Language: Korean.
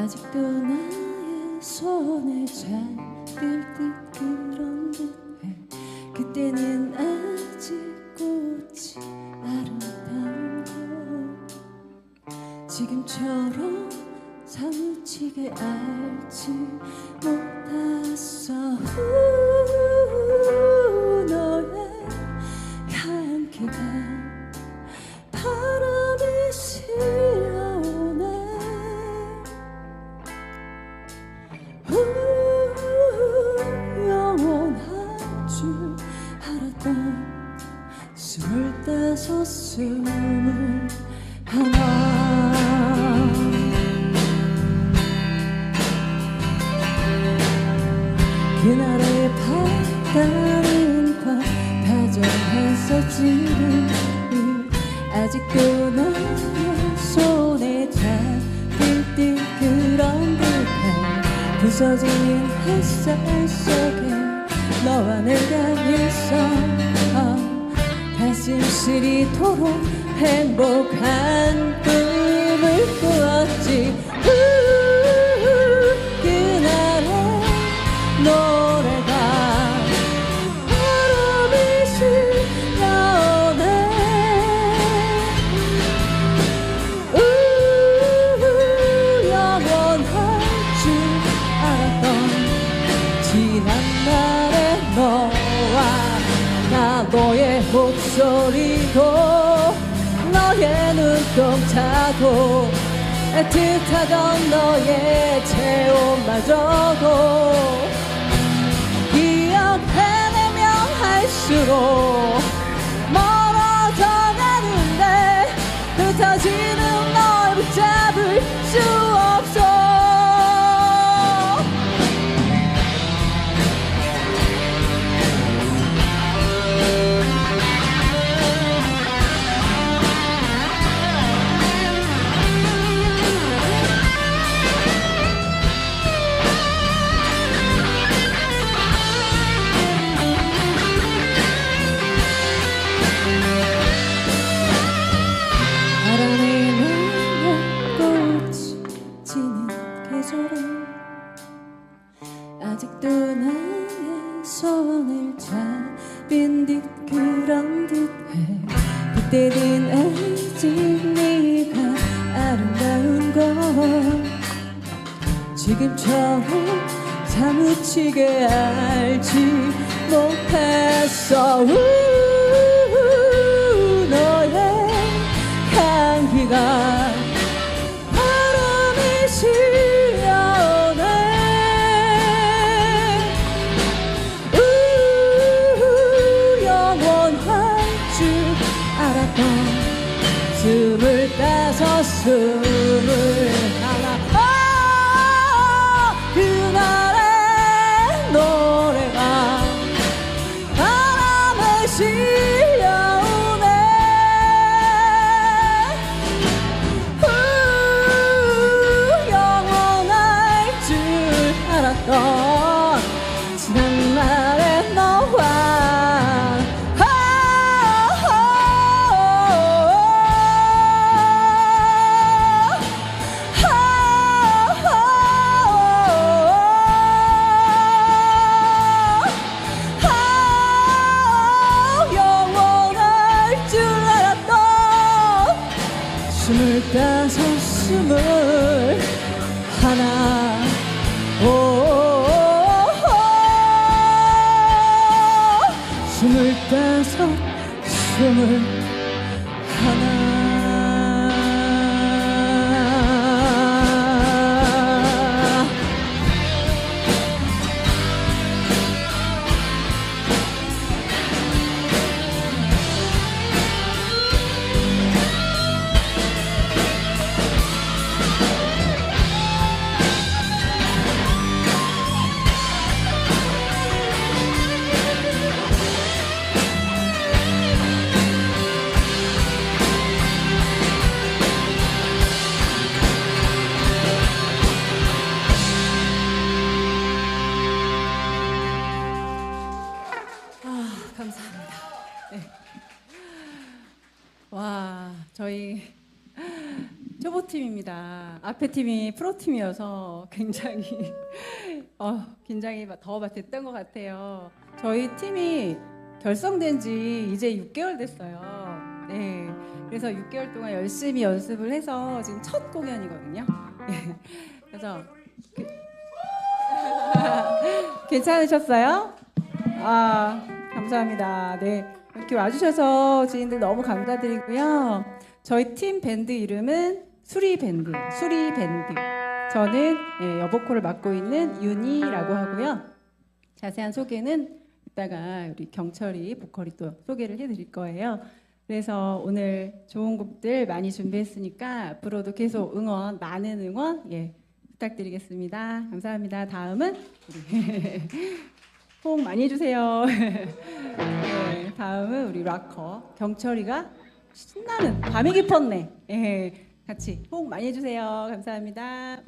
아직도 나의 손에 잘들 듯 그런 듯해. 그때는 아직 꽃이 아름다운 걸 지금처럼 사무치게 알지 못했어 그날의 바다는 더 다정했었지만 아직도 너의 손에 잡힐 듯 그런 듯해 부서진 햇살 속에 너와 내가 있어. 어, 가슴 시리도록 행복한 꿈을 꾸었지 지난 날의 너와 나 너의 목소리도 너의 눈동자도 애틋하던 너의 체온마저도 기억해내면 할수록 멀어져 가는데 흩어지는 계절은 아직도 나의 손을 잡힌 듯 그런 듯해. 그때는 아직 네가 아름다운 걸. 지금처럼 사무치게 알지 못했어 스 스물다섯 스물 하나. 오 스물다섯 스물 하나 와, 저희 초보팀입니다. 앞에 팀이 프로팀이어서 굉장히 어, 긴장이 더 됐던 것 같아요. 저희 팀이 결성된 지 이제 6개월 됐어요. 네. 그래서 6개월 동안 열심히 연습을 해서 지금 첫 공연이거든요. 네. 그래서 그 괜찮으셨어요? 아, 감사합니다. 네. 이렇게 와주셔서 지인들 너무 감사드리고요. 저희 팀 밴드 이름은 수리 밴드, 수리 밴드. 저는 예, 여보코를 맡고 있는 윤희라고 하고요. 자세한 소개는 이따가 우리 경철이 보컬이 또 소개를 해드릴 거예요. 그래서 오늘 좋은 곡들 많이 준비했으니까 앞으로도 계속 응원, 많은 응원 예, 부탁드리겠습니다. 감사합니다. 다음은 우리 호응 많이 해주세요. 네, 다음은 우리 락커 경철이가 신나는 밤이 깊었네. 예, 같이 호응 많이 해주세요. 감사합니다.